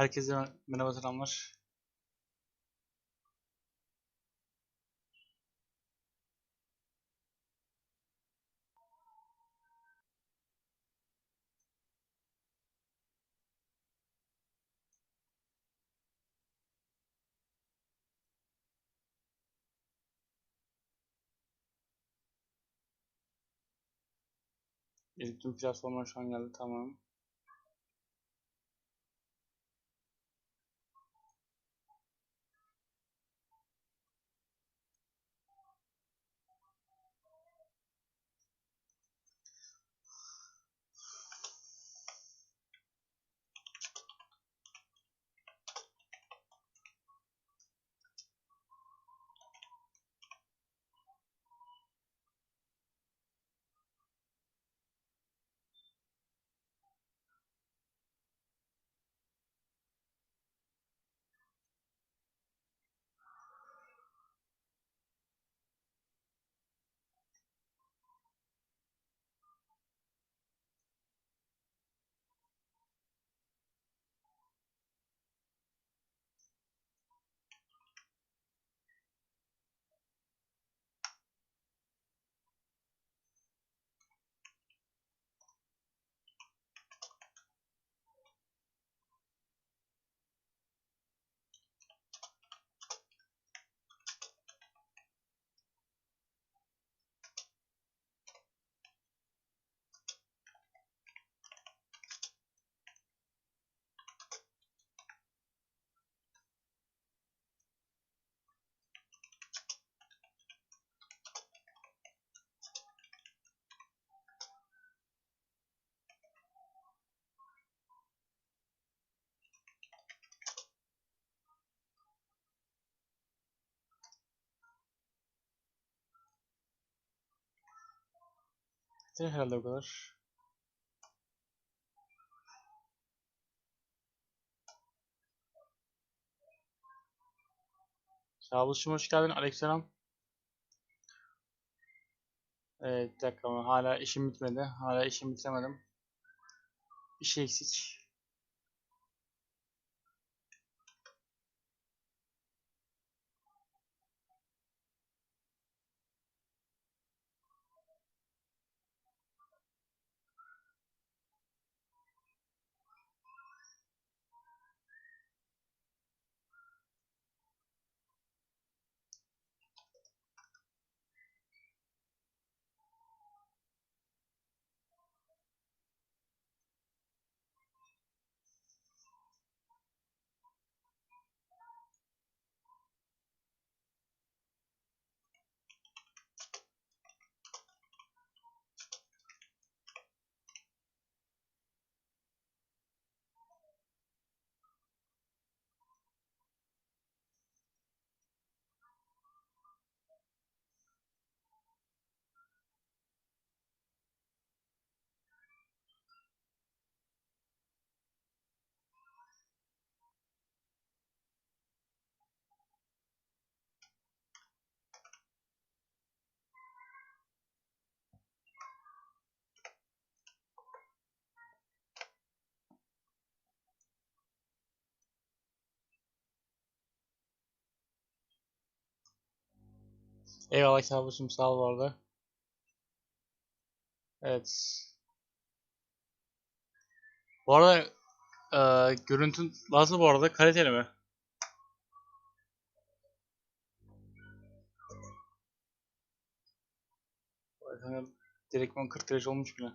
Herkese merhaba selamlar. İlk tüm platformlar şu an geldi tamam. Yeter herhalde o kadar. Şahbuş'um hoş geldin. Aleykümselam. Evet, dakika hala işim bitmedi. Hala işimi bitiremedim. Bir şey eksik. Eyvallah Şahbuş'um sağ ol bu arada. Evet. Bu arada e, görüntün nasıl bu arada? Kaliteli mi? Sanırım direktman 40 derece olmuş bile.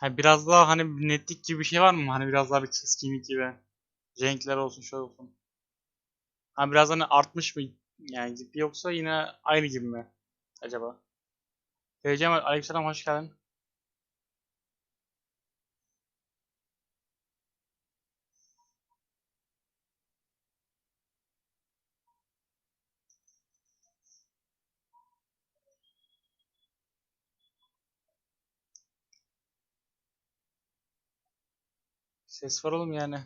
Hani biraz daha hani netlik gibi bir şey var mı? Hani biraz daha bir keskinlik gibi. Renkler olsun şöyle olsun. Hani biraz hani artmış mı yani yoksa yine aynı gibi mi acaba? Geleceğim Aleykümselam hoş geldin. Ses var oğlum yani.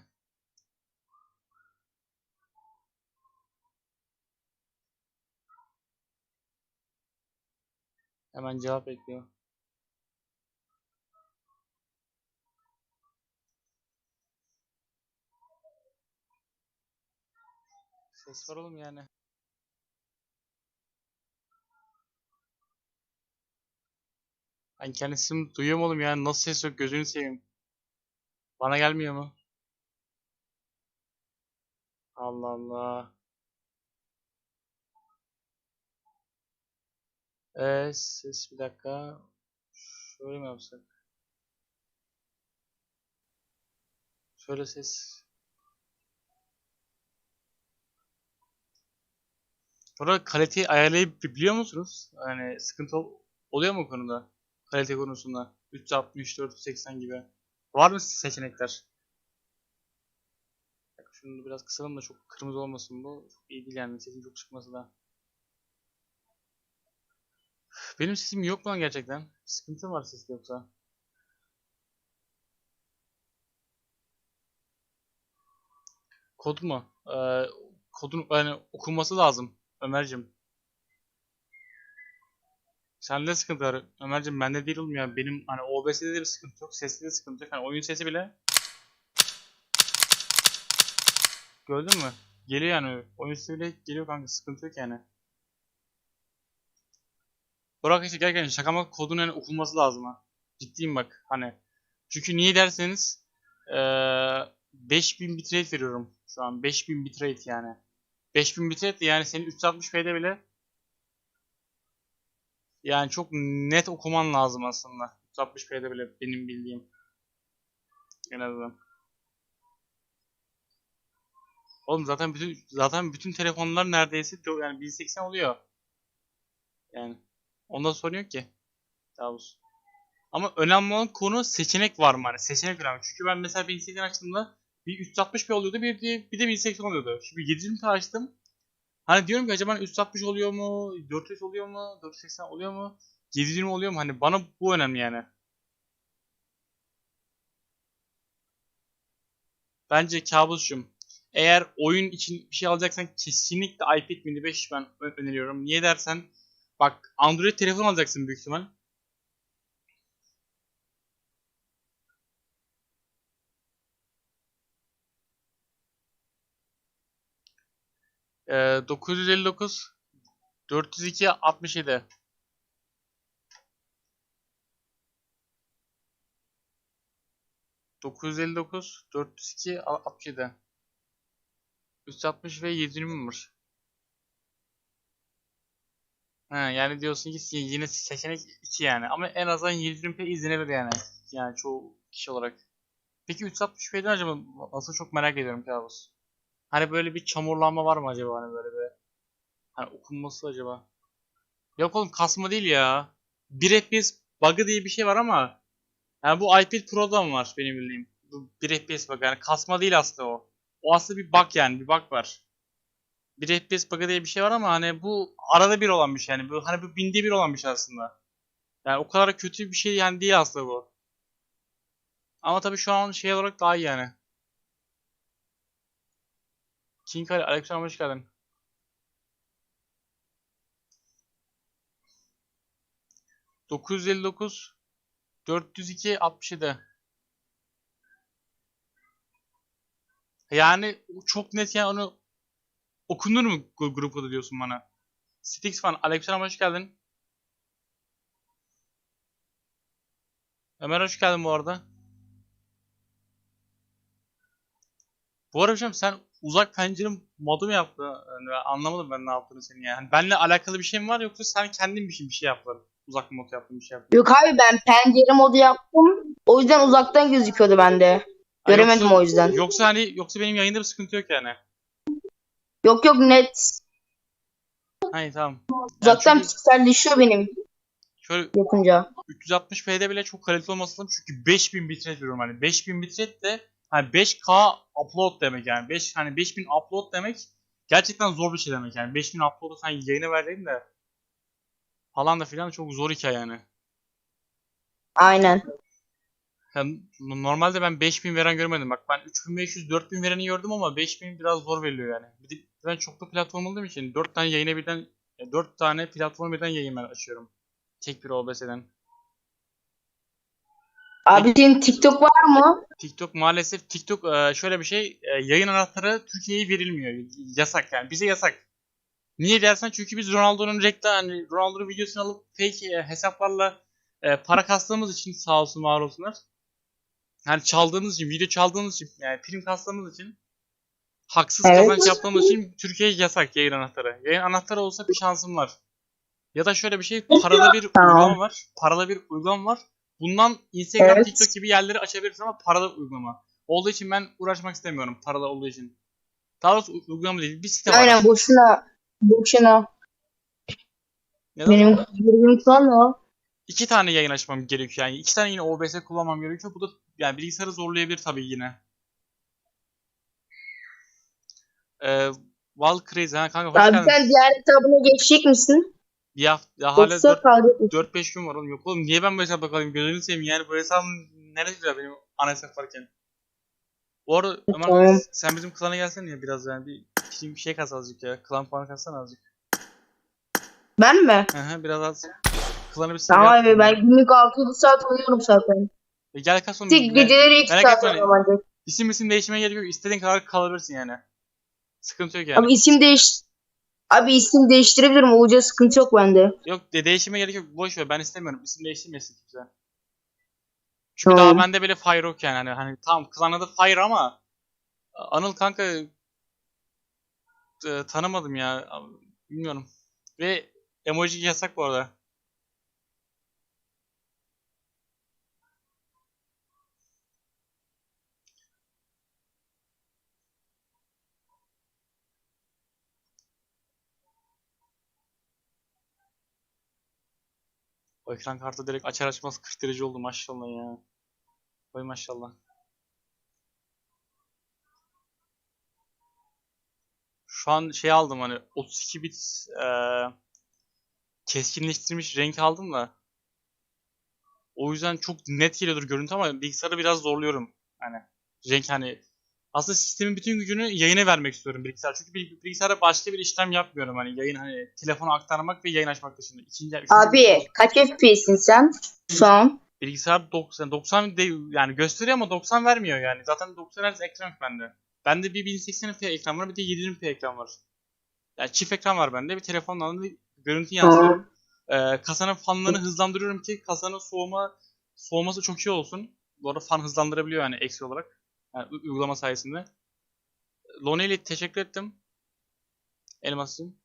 Hemen cevap bekliyor. Ses var oğlum yani. Ben kendi sesimi duyuyorum oğlum yani. Nasıl ses yok gözünü seveyim. Bana gelmiyor mu? Allah Allah. Evet, ses bir dakika. Şöyle mi yapsak? Şöyle ses. Burada kaliteyi ayarlayabiliyor musunuz? Yani sıkıntı ol- oluyor mu konuda? Kalite konusunda. 360, 480 gibi. Var mı seçenekler? Şunu biraz kısalım da çok kırmızı olmasın bu. Çok iyi değil yani sesin çok çıkması da. Benim sesim yok lan gerçekten? Sıkıntı var seste yoksa? Kod mu? Ee, kodun yani okunması lazım Ömer'cim. Sende sıkıntı var. Ömer'cim bende değil oğlum ya. Benim hani OBS'de de bir sıkıntı yok. Seste de sıkıntı yok. Hani oyun sesi bile Gördün mü? Geliyor yani. Oyun sesi bile geliyor kanka. Sıkıntı yok yani. Burak işte gerçekten şaka maka kodun hani okunması lazım ha. Ciddiyim bak hani. Çünkü niye derseniz eee 5000 bitrate veriyorum şu an. 5000 bitrate yani. 5000 bitrate yani senin 360p'de bile yani çok net okuman lazım aslında. 360p'de bile benim bildiğim. En azından. Oğlum zaten bütün zaten bütün telefonlar neredeyse yani 1080 oluyor. Yani onda sorun yok ki. Tavus. Ama önemli olan konu seçenek var mı? Hani seçenek önemli. Çünkü ben mesela 1080 açtığımda bir 360p oluyordu bir de, bir de 1080 oluyordu. Şimdi 720p açtım. Hani diyorum ki acaba 360 oluyor mu? 400 oluyor mu? 480 oluyor mu? 720 oluyor mu? Hani bana bu önemli yani. Bence kabusçum. Eğer oyun için bir şey alacaksan kesinlikle iPad mini 5 ben öneriyorum. Niye dersen bak Android telefon alacaksın büyük ihtimal. Ee, 959 402 67 959 402 67 360 ve 720 var. Ha, yani diyorsun ki yine seçenek 2 yani ama en azından 720p izlenebilir yani. Yani çoğu kişi olarak. Peki 360p'den acaba nasıl çok merak ediyorum kabus. Hani böyle bir çamurlanma var mı acaba hani böyle bir hani okunması acaba? Yok oğlum kasma değil ya. 1 FPS bug'ı diye bir şey var ama yani bu iPad Pro'da mı var benim bildiğim. Bu 1 FPS bug yani kasma değil aslında o. O aslında bir bug yani bir bug var. 1 FPS bug'ı diye bir şey var ama hani bu arada bir olan bir şey yani. Bu hani bu binde bir olan bir şey aslında. Yani o kadar kötü bir şey yani değil aslında bu. Ama tabii şu an şey olarak daha iyi yani. King Ali, Aleykümselam hoş geldin. ...959... ...402... ...67. Yani çok net yani onu... ...okunur mu grup kodu diyorsun bana? Stix fan, Aleykümselam hoş geldin. Ömer hoş geldin bu arada. Bu arada hocam sen uzak pencere modu mu yaptın? Yani anlamadım ben ne yaptığını senin yani. Hani benle alakalı bir şey mi var yoksa sen kendin bir şey, bir şey yaptın? Uzak mod yaptın bir şey yaptın. Yok abi ben pencere modu yaptım. O yüzden uzaktan gözüküyordu bende. Göremedim yoksa- o yüzden. Yoksa hani yoksa benim yayında bir sıkıntı yok yani. Yok yok net. Hayır tamam. Yani Uzaktan çünkü pikselleşiyor benim şöyle yapınca. 360p'de bile çok kaliteli olması lazım çünkü 5000 bitrate veriyorum hani 5000 bitrate de hani 5K upload demek yani 5 hani 5000 upload demek gerçekten zor bir şey demek yani 5000 upload'u sen yayına verdiğin de falan da filan çok zor hikaye yani. Aynen. hem normalde ben 5000 veren görmedim. Bak ben 3500 4000 vereni gördüm ama 5000 biraz zor veriliyor yani. Bir de ben çoklu platform olduğum için 4 tane yayına birden 4 tane platform birden yayın ben açıyorum. Tek bir OBS'den. Abi senin TikTok var mı? TikTok maalesef TikTok e, şöyle bir şey e, yayın anahtarı Türkiye'ye verilmiyor. Yasak yani bize yasak. Niye dersen çünkü biz Ronaldo'nun reklam hani Ronaldo'nun videosunu alıp fake e, hesaplarla e, para kastığımız için sağ olsun var olsunlar. Yani çaldığımız için, video çaldığımız için, yani prim kastığımız için haksız Evet. kazanç yaptığımız için Türkiye'ye yasak yayın anahtarı. Yayın anahtarı olsa bir şansım var. Ya da şöyle bir şey, paralı bir uygulama var. Paralı bir uygulama var. Bundan Instagram, Evet. TikTok gibi yerleri açabilirsin ama paralı uygulama. Olduğu için ben uğraşmak istemiyorum paralı olduğu için. Daha doğrusu uygulama değil, bir site var. Aynen boşuna. Boşuna. Neden? Benim girdiğim sonra İki tane yayın açmam gerekiyor yani. iki tane yine OBS kullanmam gerekiyor. Bu da yani bilgisayarı zorlayabilir tabii yine. Ee, Val Crazy ha kanka hoş Abi geldin. sen diğer hesabına geçecek misin? Bir hafta ya hala Yoksa kalacak mısın? 4-5 gün var oğlum. Yok oğlum niye ben bu hesapta kalayım? Gözünü seveyim yani bu hesabın neresi güzel benim ana hesap varken. Bu arada Ömer Tamam. sen bizim klana gelsene ya biraz yani bir, bir şey kas azıcık ya. Klan puanı katsana azıcık. Ben mi? Hı hı biraz az. Klanı bir Tamam abi yapma. ben günlük 6 saat uyuyorum zaten. E gel kas onu. Tek geceleri 2 merak saat normalde. İsim isim değişmeye gerek yok. İstediğin kadar kalabilirsin yani. Sıkıntı yok yani. Abi isim değiş... Abi isim değiştirebilirim. Olacak sıkıntı yok bende. Yok de değişime gerek yok. Boş ver. Ben istemiyorum. İsim değiştirmesin kimse. Çünkü Tamam. daha bende böyle fire yok yani. Hani, hani tamam klan adı fire ama Anıl kanka e, tanımadım ya. Bilmiyorum. Ve emoji yasak bu arada. O ekran kartı direkt açar açmaz 40 derece oldu maşallah ya. Vay maşallah. Şu an şey aldım hani 32 bit eee, keskinleştirilmiş renk aldım da. O yüzden çok net geliyordur görüntü ama bilgisayarı biraz zorluyorum. Hani renk hani aslında sistemin bütün gücünü yayına vermek istiyorum bilgisayar. Çünkü bil- bilgisayarda başka bir işlem yapmıyorum hani yayın hani telefonu aktarmak ve yayın açmak dışında. İkinci, üçüncü- Abi kaç FPS'in sen? Şu an. Bilgisayar 90 90 de, yani gösteriyor ama 90 vermiyor yani. Zaten 90 Hz ekran yok bende. Bende bir 1080p ekran var bir de 720p ekran var. Yani çift ekran var bende. Bir telefonla bir görüntü yansıtıyorum. Ee, kasanın fanlarını hızlandırıyorum ki kasanın soğuma soğuması çok iyi olsun. Bu arada fan hızlandırabiliyor yani eksi olarak. Yani uygulama sayesinde. Lonely teşekkür ettim. Elmas'cığım.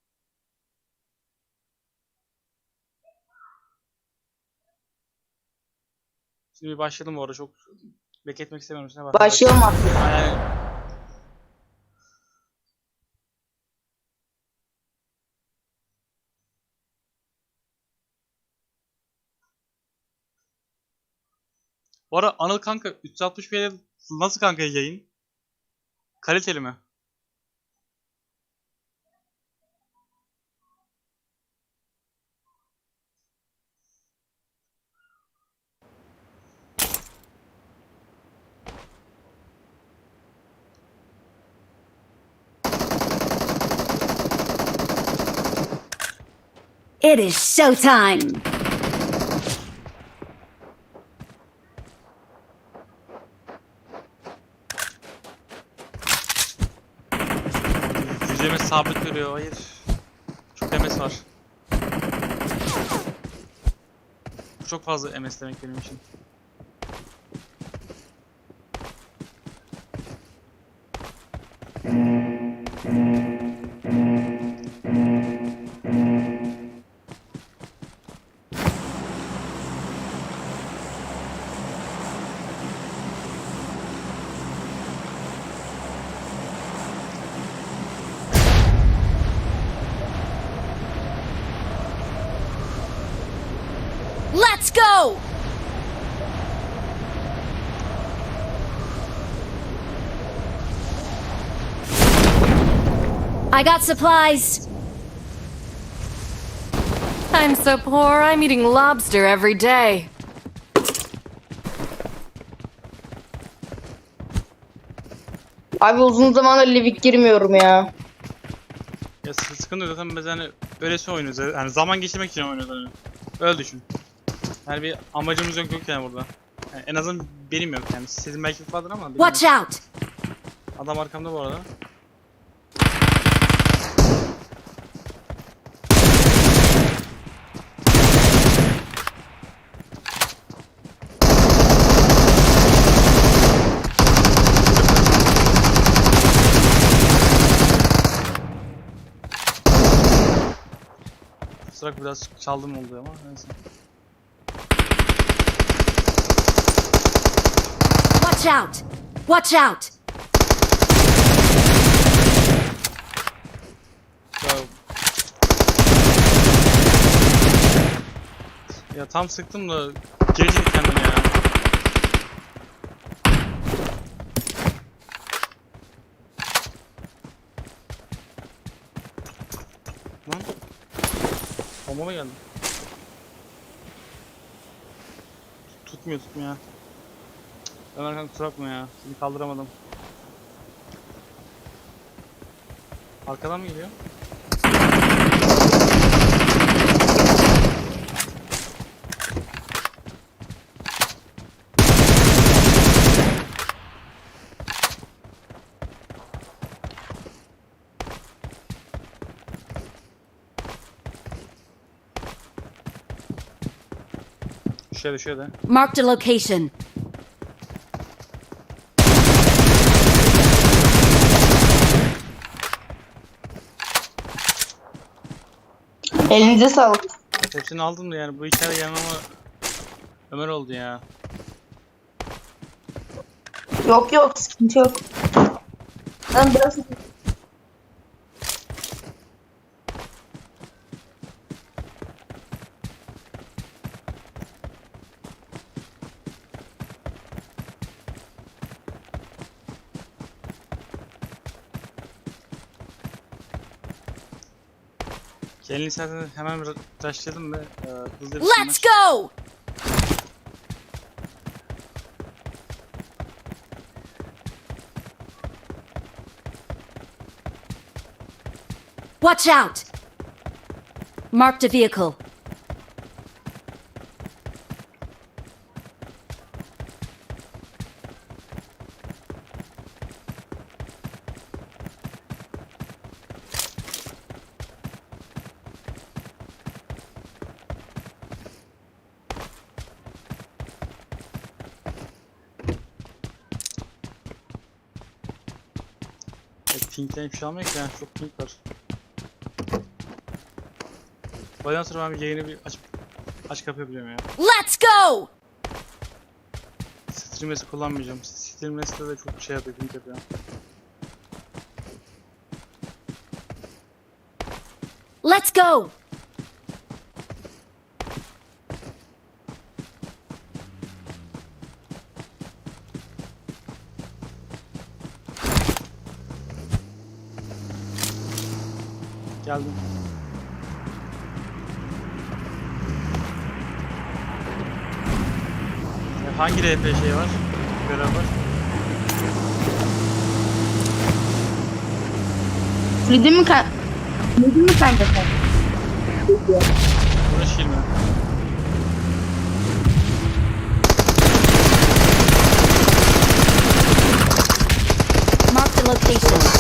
Şimdi bir başlayalım bu arada çok bekletmek istemiyorum. Size Başlayalım artık. Yani Bu arada Anıl kanka 360p'de nasıl kanka yayın? Kaliteli mi? It is showtime! Sabit duruyor. Hayır. Çok MS var. Çok fazla MS demek benim için. I got supplies. I'm so poor, I'm eating lobster every day. Abi uzun zamandır Livik girmiyorum ya. Ya sı- sıkıntı yok zaten biz hani böylesi şey oynuyoruz. Yani zaman geçirmek için oynuyoruz hani. Öyle düşün. Yani bir amacımız yok yok yani burada. Yani en azından benim yok yani. Sizin belki vardır ama Watch out! Adam arkamda bu arada. Sırak biraz çaldım oldu ama neyse. Watch out! Watch out! Ya... Tam sıktım da geri çekti kendini ya. Lan. Bomba mı geldi? Tutmuyor tutmuyor. Ömer kanka kusura bakma ya. Seni kaldıramadım. Arkadan mı geliyor? Şöyle şöyle. Marked a location. Elinize sağlık. Hepsini aldım da yani bu hikaye yanıma Ömer oldu ya. Yok yok sıkıntı yok. Ben biraz Gelin istersen hemen taşlayalım ve e, hızlı bir Let's go! Watch out! Marked a vehicle. Pinkten hiçbir şey almıyor ki yani çok pink var. Baydan sonra ben bir yayını bir aç, aç kapayabiliyorum ya. Let's go! Streamless kullanmayacağım. Streamless'te de çok şey yapıyor, pink yapıyor. Let's go! Geldim. Ya hangi RP şey var? Beraber. Fulledin mi kan? Fulledin mi kanka sen? Uğraş 20. Marked a location.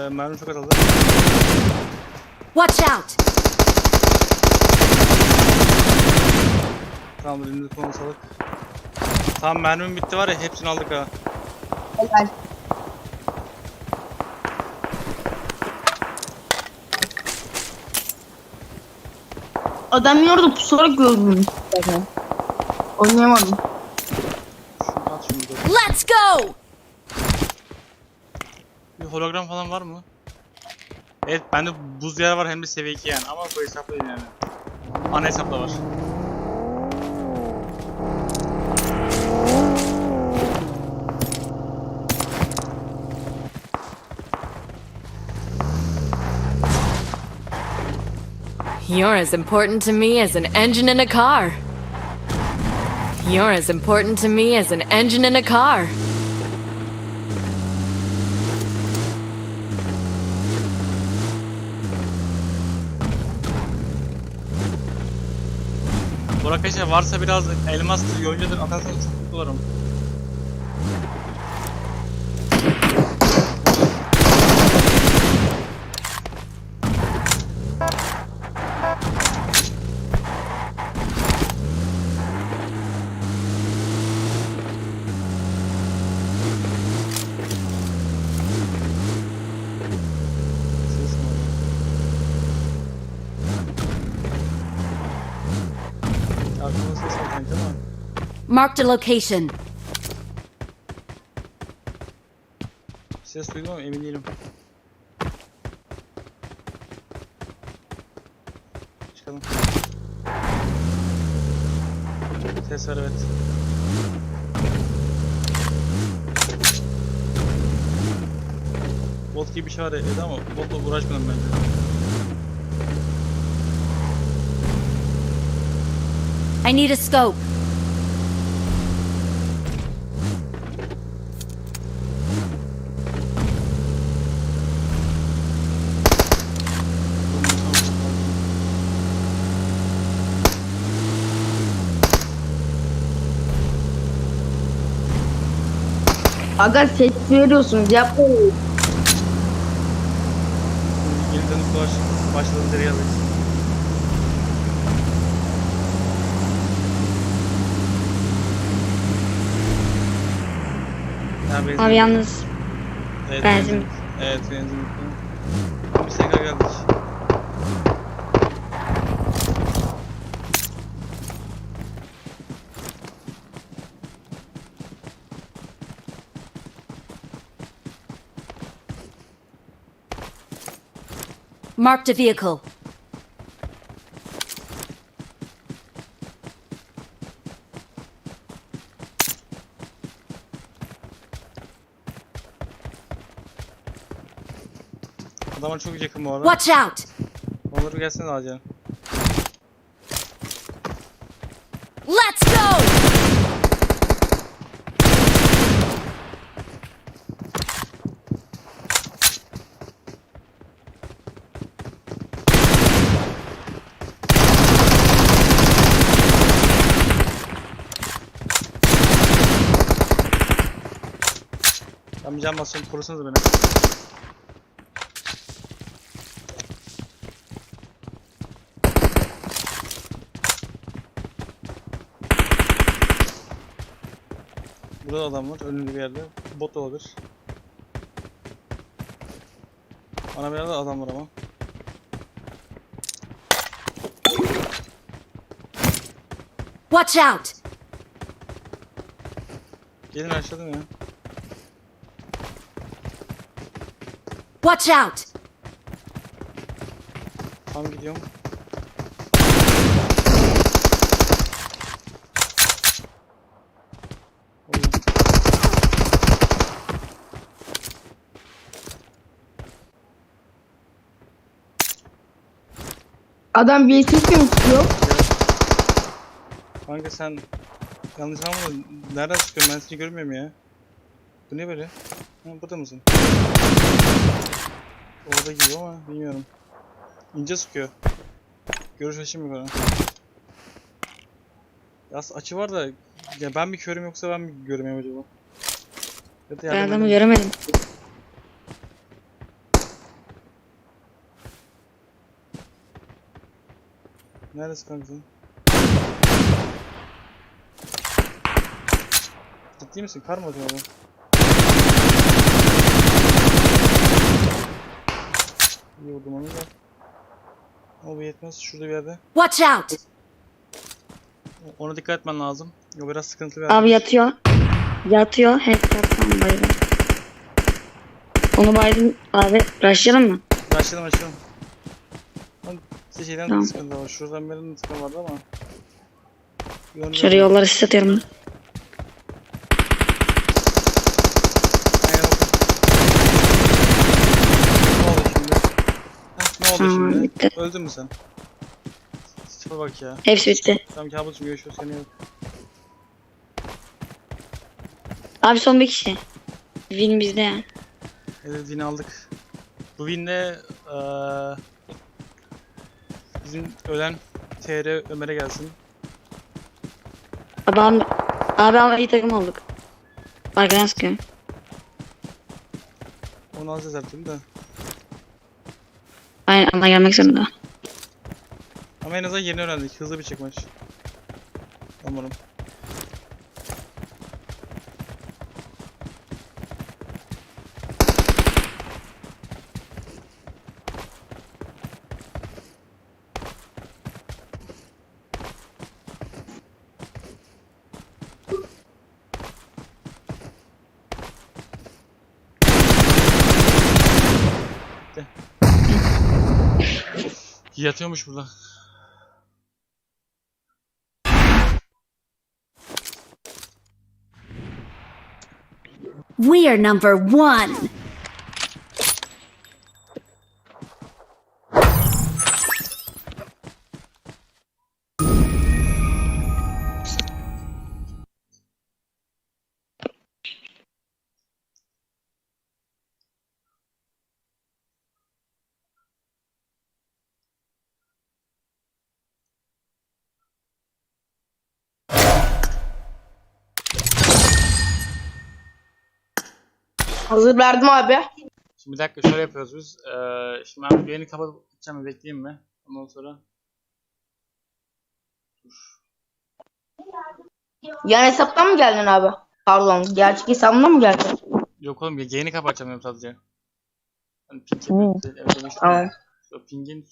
Ee, mermi çok azaldı. Watch out! Tamam elinizi kolunu salık. Tamam mermim bitti var ya hepsini aldık ha. Helal. Adam yordu pusarak gördüm. Oynayamadım. Şunu at. Let's go! Hologram falan var mı? Evet bende buz diyarı var hem de seviye 2 yani ama bu hesapta değil yani. Ana hesapta var. You're as important to me as an engine in a car. You're as important to me as an engine in a car. Bu arkadaşlar varsa biraz elmas yoncadır atarsanız çok mutlu olurum. Ses mi oluyor? Arkamda ses var sanki ama. Marked a location. Ses duydum ama emin değilim. Çıkalım. Ses var evet. Bot gibi bir şey var evde ama botla uğraşmadım bence. I need a scope. Aga ses veriyorsunuz yapmayın. Yeni dönüp dolaş, başladı deri yazdık. Ya benzin. Abi yalnız Evet, benzin. Evet benzin bitti. Bir tekrar geldik. Marked a vehicle. Adamlar çok yakın bu arada. Watch out! Onları gelsene acil. Let's go! Ben bir can basıyorum korusanız beni. Burada da adam var önünde bir yerde. Bot da olabilir. Ana bir yerde adam var ama. Watch out! Gelin aşağıda ya. Watch out! Tam gidiyorum. Adam bir ses mi tutuyor? Kanka sen yanlış anlama nereden çıkıyorsun ben seni görmüyorum ya. Bu ne böyle? Ha, burada mısın? Orada gibi ama bilmiyorum. İnce sıkıyor. Görüş açım yok ona. Ya açı var da ya ben mi körüm yoksa ben mi görmüyorum acaba? Ya da ben yardım adamı edin. göremedim. Neredesin kanka sen? Ciddi misin? Kar mı adam? Vurdum onu da. Ama bu yetmez. Şurada bir yerde. Watch out! Ona dikkat etmen lazım. O biraz sıkıntılı bir Abi yatıyor. Yatıyor. Headshot'tan bayılır. Onu baydım abi. Başlayalım mı? Başlayalım başlayalım. Lan size şeyden Tamam. sıkıntı var. Şuradan birinin sıkıntı vardı ama. Yön Şöyle yolları size atıyorum. Aynen oldu. Ne oldu Tamam, şimdi? bitti. Öldün mü sen? Tipe bak ya. Hepsi bitti. Tamam kablocuğum görüşürüz seni. Abi son bir kişi. Win bizde yani. Evet win aldık. Bu winle eee bizim ölen TR Ömer'e gelsin. Abi, abi, abi ama iyi takım olduk. Arkadan sıkıyorum. Onu alacağız her türlü de. Aynen ama gelmek zorunda. Ama en azından yeni öğrendik. Hızlı bir çekmaç. Umarım. Yatıyormuş burada. We are number one. Hazır verdim abi. Şimdi bir dakika şöyle yapıyoruz biz. Ee, şimdi ben bir yayını kapatıp gideceğim bekleyeyim mi? Ondan sonra. Dur. Yan hesaptan mı geldin abi? Pardon. Gerçek hesabından mı geldin? Yok oğlum yayını kapatacağım benim sadece. Hani Hmm. yapıyorum. Evet. Tamam. O pingin